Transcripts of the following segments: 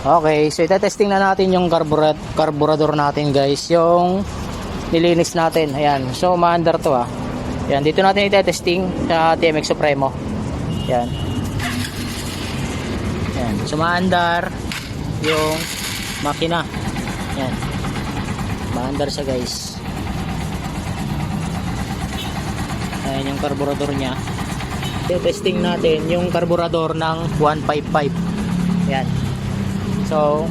Okay, so itetesting na natin yung carburet carburetor natin guys. Yung nilinis natin. Ayan. So, maandar to ah. Ayan, dito natin itetesting sa TMX Supremo. Ayan. Ayan. So, maandar yung makina. Ayan. Maandar siya guys. Ayan yung carburetor niya. Testing natin yung carburetor ng 155. Ayan. So,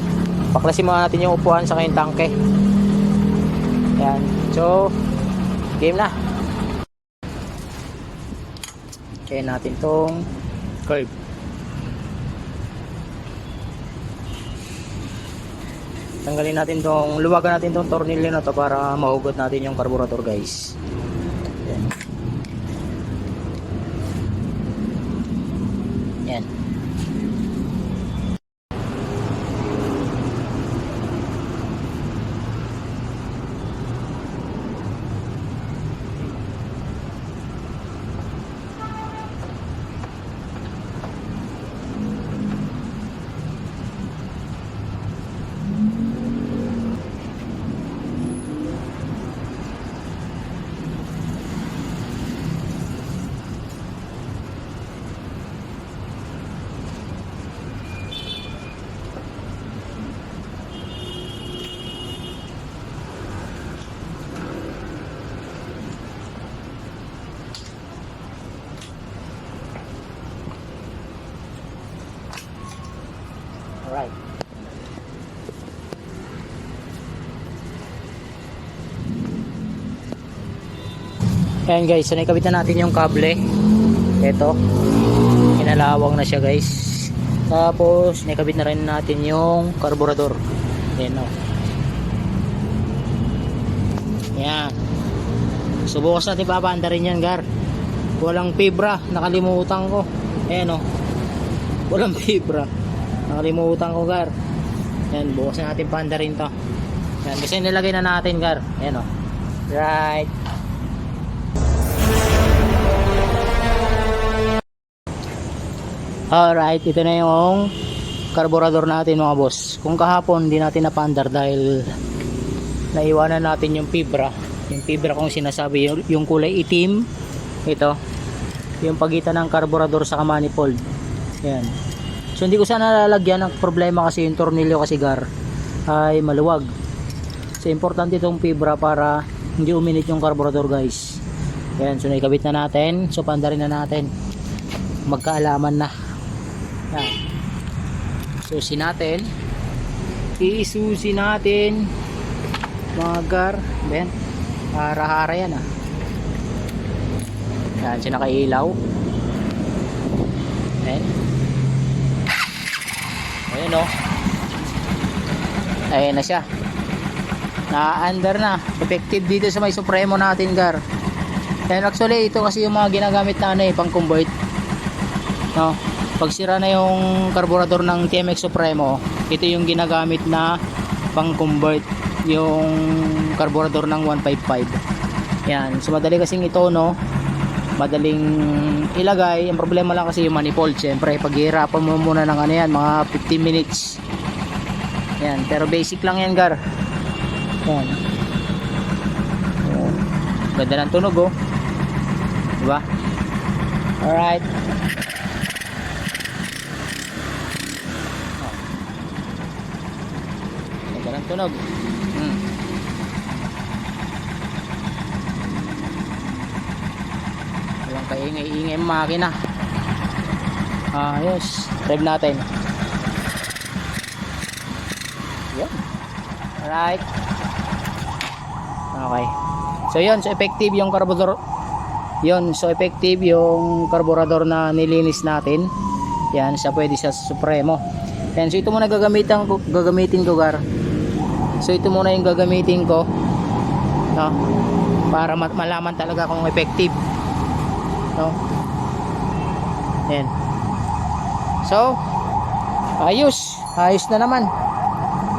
paklasin muna natin yung upuan sa kayong tangke. Ayan. So, game na. Kaya natin tong curve. Tanggalin natin tong, luwagan natin tong tornilyo na to para mahugot natin yung carburetor guys. Ayan. Alright. Ayan guys, so nakikabit na natin yung kable. Ito. Inalawang na siya guys. Tapos, nakikabit na rin natin yung carburetor. Ayan o. Ayan. So, bukas natin papaanda rin yan, Gar. Walang fibra. Nakalimutan ko. Ayan o. Walang fibra. Nakalimutan ko, Gar. Yan, bukas na natin panda rin to. Yan, kasi nilagay na natin, Gar. Yan o. Right. Alright, ito na yung carburetor natin mga boss. Kung kahapon hindi natin napandar dahil naiwanan natin yung fibra. Yung fibra kung sinasabi, yung, yung kulay itim. Ito. Yung pagitan ng carburetor sa manifold. Yan. So hindi ko sana lalagyan ng problema kasi yung tornilyo kasi gar ay maluwag. So importante itong fibra para hindi uminit yung carburetor guys. Yan, so naikabit na natin. So pandarin na natin. Magkaalaman na. Yan. Susi natin. Isusi natin. Mga gar. Ben. Hara-hara yan ah. Yan, siya nakailaw. Ayan. Ayan o. Ayan na siya. Na-under na. Effective dito sa may Supremo natin, Gar. And actually, ito kasi yung mga ginagamit na ano eh, pang convert. No? Pag sira na yung carburetor ng TMX Supremo, ito yung ginagamit na pang convert yung carburetor ng 155. Yan. So, madali kasing ito, no? Madaling ilagay. Ang problema lang kasi yung manifold syempre paghihirapan mo muna ng ano yan mga 15 minutes. Yan pero basic lang yan gar. Yan. Ganda ng tunog oh. Diba? Alright. Ganda ng tunog walang kaingay-ingay ang makina. Ayos. Rev natin. Yan alright. Okay. So yun. So effective yung carburetor yun. So effective yung carburetor na nilinis natin. Yan. Siya pwede sa supremo. Yan. So ito muna gagamitin ko gagamitin ko gar. So ito muna yung gagamitin ko. No? Para malaman talaga kung effective no yan so ayos. Ayos na naman.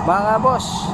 Mga boss